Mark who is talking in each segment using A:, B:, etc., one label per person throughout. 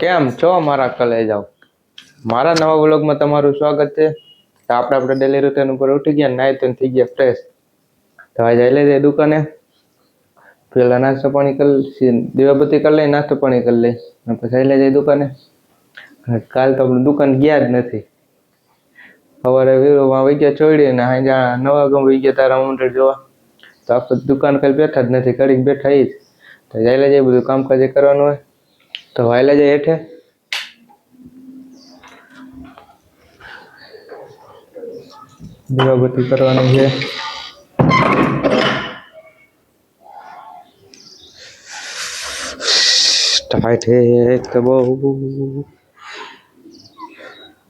A: કેમ છો મારા કલેજો મારા નવા વ્લોગમાં તમારું સ્વાગત છે તા આપણે પ્રડેલી રહેતેન ઉપર ઉઠી ગયા નહી તો થઈ ગયા ફ્રેશ તો આઈ જાય લેજે દુકાને પહેલા નાસ્તો પાણી કર લે દીવાપતિ કર લે નાસ્તો પાણી કર લે અને પછી લઈ જાય દુકાને અરે કાલ તો દુકાન ગયા જ નથી હવારે વીરો માં વઈ ગયા છોડી ને હંજા નવા ગમ વઈ ગયા તારા મુંડર જોવા તો આફત દુકાન પર બેઠા જ નથી ગડી બેઠા ઈ તો જાય લેજે બધું કામ કાજે કરવાનું હોય तो वायलेज एट है गति करवानी है टाइट है तो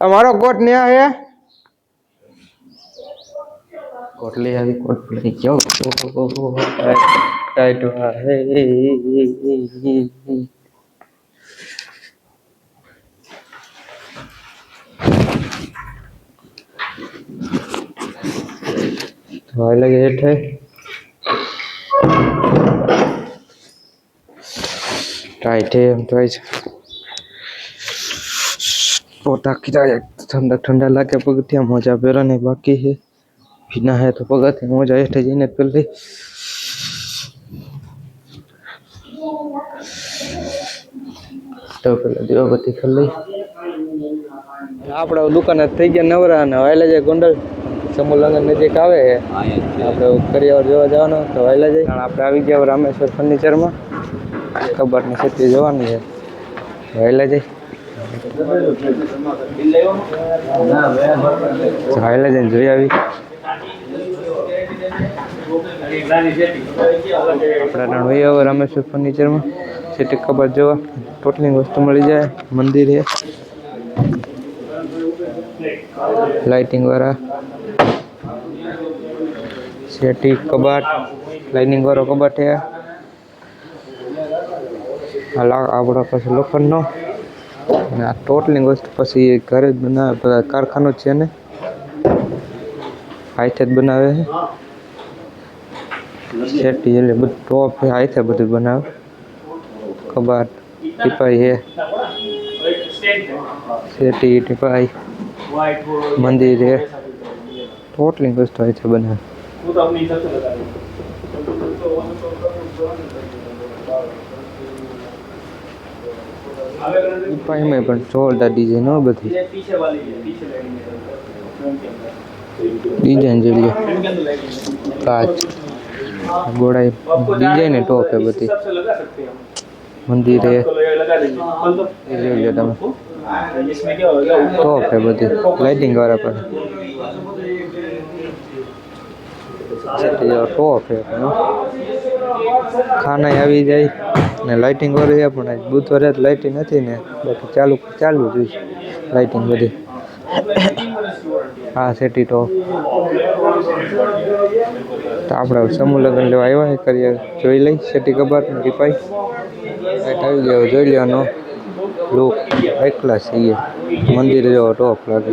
A: हमारा कोट नया है कोट ले अभी कोट ले क्यों टाइट हुआ है वाला हाँ, गेट है टाइट है हम तो पोता किराया ठंडा ठंडा हम हो मजा बेरा नहीं बाकी है बिना है तो पगत मजा एठ जाने कर ले तो बती પેલા ले आप लोग દુકાને થઈ ગયા नवरा ને વાયલા जाए ગોંડલ સમૂહલગ્ન નજીક આવે છે આપણે કરિયાવર જોવા જવાનું તો વહેલા જઈએ આપણે આવી ગયા રામેશ્વર ફર્નિચરમાં કબાટની ખેતી જોવાની છે વહેલા જઈ વહેલા જઈને જોઈ આવી આપણે રણવી આવે રામેશ્વર ફર્નિચરમાં સિટી કબાટ જોવા ટોટલી વસ્તુ મળી જાય મંદિર છે લાઇટિંગ વાળા સેટી કબાટ લાઇનિંગ વાળો કબાટ છે આપણો પછી લોખંડનો અને આ ટોટલી વસ્તુ પછી ઘરે જ બનાવે કારખાનો છે ને હાથે જ બનાવે છે સેટી એટલે બધું ટોપ હાથે બધું બનાવે કબાટ ટીપાઈ હે સેટી ટીપાઈ મંદિર હે ટોટલી વસ્તુ હાથે બનાવે वो तो अपने हिसाब से लगा रहे पाई में પણ डीजे नो હો બધી પીછે વાલી છે પીછે લાઈન ડિઝાઇન જેવી કાચ गोड़ाई डिजाइन है टॉप है तो बती मंदिर है हाँ। तो। टॉप है बती लाइटिंग वाला पर ટોપ હે ખાના આવી જાય ને લાઇટિંગ કરે છે પણ આજ બુધવારે જ લાઇટિંગ નથી ને બાકી ચાલુ ચાલુ જ લાઇટિંગ બધી હા સેટી તો આપણે સમૂહ લગ્ન લેવા આવ્યા એ કરીએ જોઈ લઈ સેટી કબાટ ને રીપાઈ લાઇટ આવી ગયો જોઈ લેવાનો લુક એકલા છીએ મંદિર જેવો ટોપ લાગે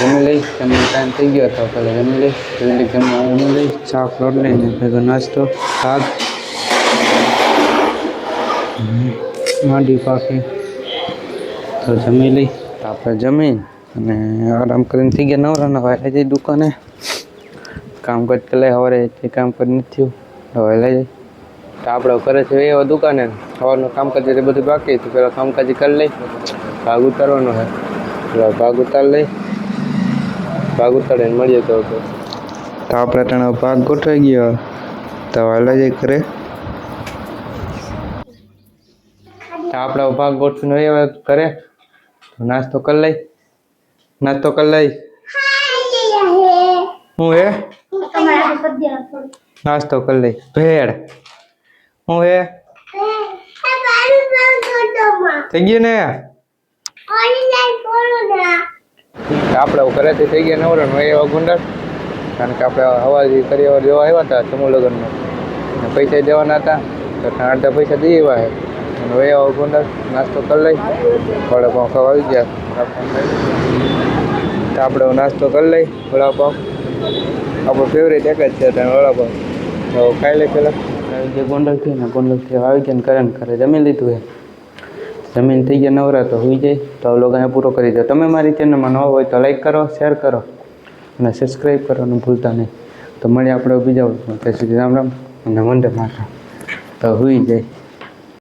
A: જમીન લઈ કનેટાઈન થઈ ગયો તો પહેલા જમીન લઈ જમીન માં ઓર જમીન ચાફ રોડ લઈને પેગો ના સ્ટોક અહીં માંડી પાકે તો જમીન લઈ આપડે જમીન અને આરામ કરીને થઈ ગયા નવરાણાવાળી દુકાને કામ કરતે લઈ હવે ચેક કામ પૂરું થયું તો લઈ આપડો કરે છે એવો દુકાને સવાનો કામ કરતે બધું બાકી તો પહેલા કામ કાજી કર લઈ ભાગું કરવાનો છે તો ભાગું તાલ લઈ ભાગ ઉતાડીને મળીએ તો તો આપણે તને ભાગ ગોઠવાઈ ગયો તો હાલા જઈ કરે આપણો ભાગ ગોઠવીને હોય કરે નાસ્તો કરી લઈ નાસ્તો કરી લઈ હું હે નાસ્તો કરી લઈ ભેળ હું હે થઈ ગયું ને ત આપડે ઓ કરે થી થઈ ગયા નવરા ન એવા ગુંડા કાને આપડે હવાજી કરી ઓર જો આવતા સમુલગન ને પૈસા દેવાના હતા તો ના અડધા પૈસા દે એવા હે એવા ગુંડા નાસ્તો કરી લઈ ખોળા પોખાવાઈ ગયા તા આપડે નાસ્તો કરી લઈ ખોળા પોખ આપો ફેવરેટ એક જ છે તા ખોળા પોખ તો કાયલે કળા જે ગુંડા થી ને ગુંડા થી આવગેન કરન કરે જમે લીધું હે જમીન થઈ ગયા નવરા તો હોઈ જાય તો વ્લોગ અહીંયા પૂરો કરી દો તમે મારી ચેનલમાં નવા હોય તો લાઈક કરો શેર કરો અને સબસ્ક્રાઈબ કરવાનું ભૂલતા નહીં તો મળીએ આપણે બીજા ત્યાં સુધી રામ રામ અને વંદે માતા તો હોઈ જાય